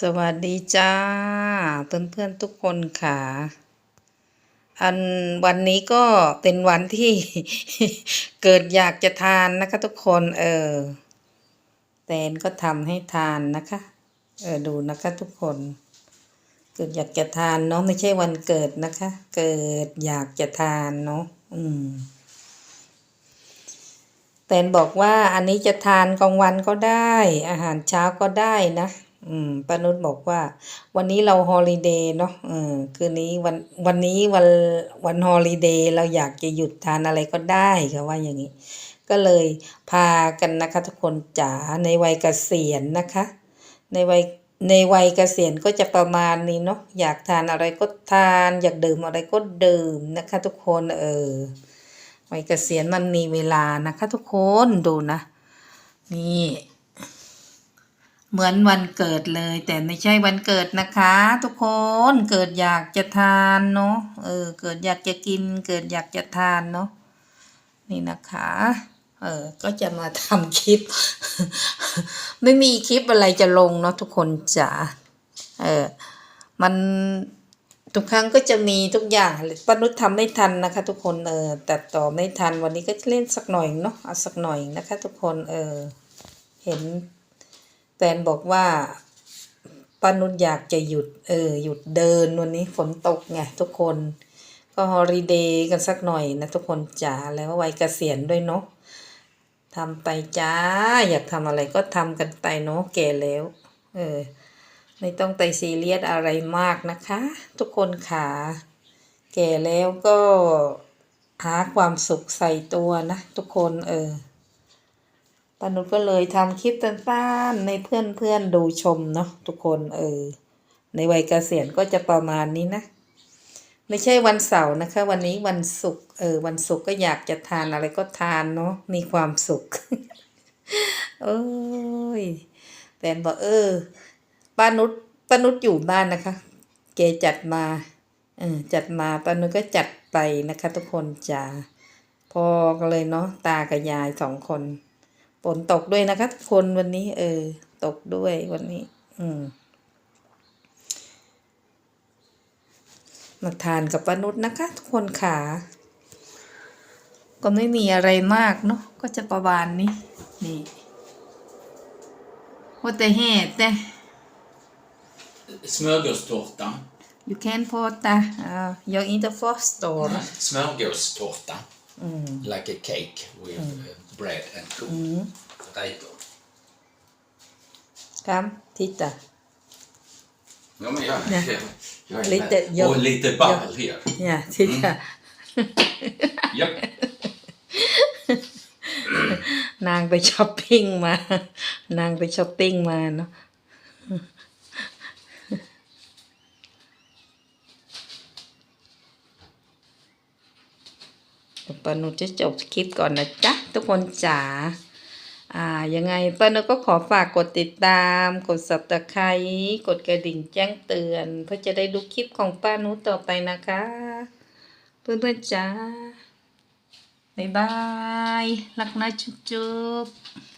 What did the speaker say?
สวัสดีจ้า เพื่อนๆทุกคนค่ะ อันวันนี้ก็เป็นวันที่ เกิดอยากจะทานนะคะทุกคนเออแตนก็ทำให้ทานนะคะ เออดูนะคะทุกคน เกิดอยากจะทานเนาะไม่ใช่วันเกิดนะคะ เกิดอยากจะทานเนาะอืมแตนบอกว่าอันนี้จะทานกลางวันก็ได้ อาหารเช้าก็ได้นะ อืมป้านุชบอกว่า วันนี้เราฮอลิเดย์เนาะเออคืนนี้วันวันนี้วันวันฮอลิเดย์เราอยากจะหยุดทานอะไรก็ได้ค่ะว่าอย่างนี้ ก็เลยพากันนะคะ ทุกคนจ๋าในวัยเกษียณนะคะ ในวัยในวัยเกษียณก็จะประมาณนี้เนาะอยากทานอะไรก็ทาน อยากดื่มอะไรก็ดื่มนะคะ ทุกคนเออวัยเกษียณมันมีเวลานะคะ ทุกคนดูนะ นี่ เหมือนวันเกิดเลย แต่ไม่ใช่วันเกิดนะคะ ทุกคนเกิดอยากจะทานเนาะเออเกิดอยากจะกิน เกิดอยากจะทานเนาะนี่นะคะเออก็จะมาทำคลิป ไม่มีคลิปอะไรจะลงเนาะทุกคนจ๋าเออมันทุกครั้งก็จะมีทุกอย่างป้านุชทำไม่ทันนะคะ ทุกคนเออตัดต่อไม่ทันวันนี้ก็เล่นสักหน่อยเนาะเอาสักหน่อยนะคะ ทุกคนเออเห็น แฟนบอกว่าป้านุชอยากจะหยุด เออ หยุดเดินวันนี้ฝนตกไงทุกคน ก็ฮอลิเดย์กันสักหน่อยนะทุกคนจ๋าแล้ววัยเกษียณด้วยเนาะทำไปจ้า อยากทำอะไรก็ทำกันไปเนาะแก่แล้ว เออ ไม่ต้องไปซีเรียสอะไรมากนะคะ ทุกคนขาแก่แล้วก็หาความสุขใส่ตัวนะ ทุกคนเออ ปานุชก็เลยทำคลิปสั้นๆในเพื่อนๆดูชมเนาะทุกคนเออในวัยเกษียณก็จะประมาณนี้นะ ไม่ใช่วันเสาร์นะคะ วันนี้วันศุกร์เออวันศุกร์ก็อยากจะทานอะไรก็ทานเนาะมีความสุขโอ้ยแฟนบอกเออป้านุชป้านุชอยู่บ้านนะคะ เกจัดมาเออจัดมาป้านุชก็จัดไปนะคะ ทุกคนจ้าพอกันเลยเนาะตากับยายสองคน ฝนตกด้วยนะคะทุกคนวันนี้ เออ ตกด้วยวันนี้ อืมมาทานกับป้านุชนะคะ ทุกคนขาก็ไม่มีอะไรมากเนาะก็จะประมาณนี้ นี่ว่าแต่แห่แต่ Smörgåstårta. You can put that. Uh, you're in the first store. Smörgåstårta. Like a cake with uh, bread and cooked potato. Come, titta. Ja, men jag, Ja. jag, jag är Lite- med. jag- Och lite ball här. Ja, titta. Japp. นางไปช้อปปิ้งมา นางไปช้อปปิ้งมาเนาะ เดี๋ยวปนุจะจบคลิปก่อนนะจ๊ะทุกคนจ๋าอ่ายังไงป้านุก็ขอฝากกดติดตาม กดสับตะไครกดกระดิ่งแจ้งเตือน เพื่อจะได้ดูคลิปของป้านุต่อไปนะคะ เพื่อนๆจ๋าบ๊ายบายรักนะจุ๊บ